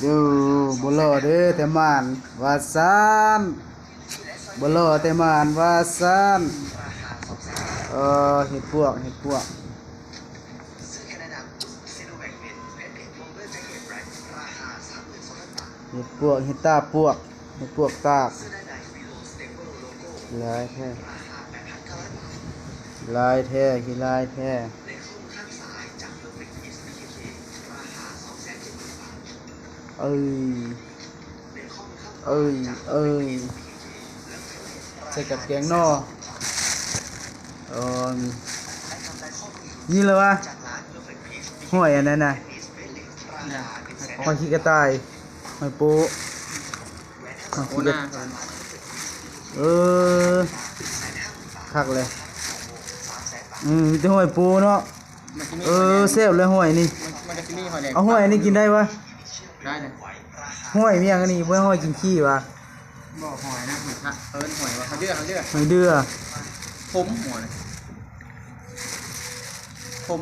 อยู่บ่รอเด้อแต่มานวาซานบ่รอแต่มานวาซานเออเห็ดพวกเห็ดพวกเห็ดพวกเห็ดตาพวกเห็ดพวกตากลายแท้ลายแท้ขี้ลายแท้ เอ้ย เอ้ย เอ้ยใส่กับแกงนอเออนี่เลยวะห้อยอันนั้นน่ะหอยขี้กระต่ายหอยปูหอยขี้กระน้าเออคักเลย อืมมีแต่ห้อยปูเนาะ เออแซ่บเลยห้อยนี่เอาห้อยอันนี้กินได้ปะ ได้เลยห้อยเมียงอันนี้เพื่อห้อยกินขี้วะบอกหอยนะหอยทะเอิญหอยว่าเขาเดือเขาเดือไม่เดือผมหอยผม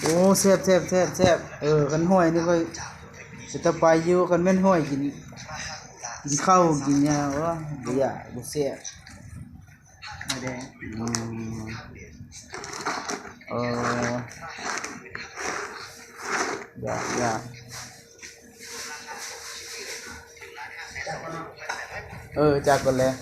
โอ้แซ่บแซ่บแซ่บแซ่บเออกันห้อยนี่ก็จะตะไปอยู่กันแม่นห้อยกินกินข้าวกินหยังวะบ่อยากบ่แซ่บหอยแดงอืมเอออยากอยาก เออจากกันเลย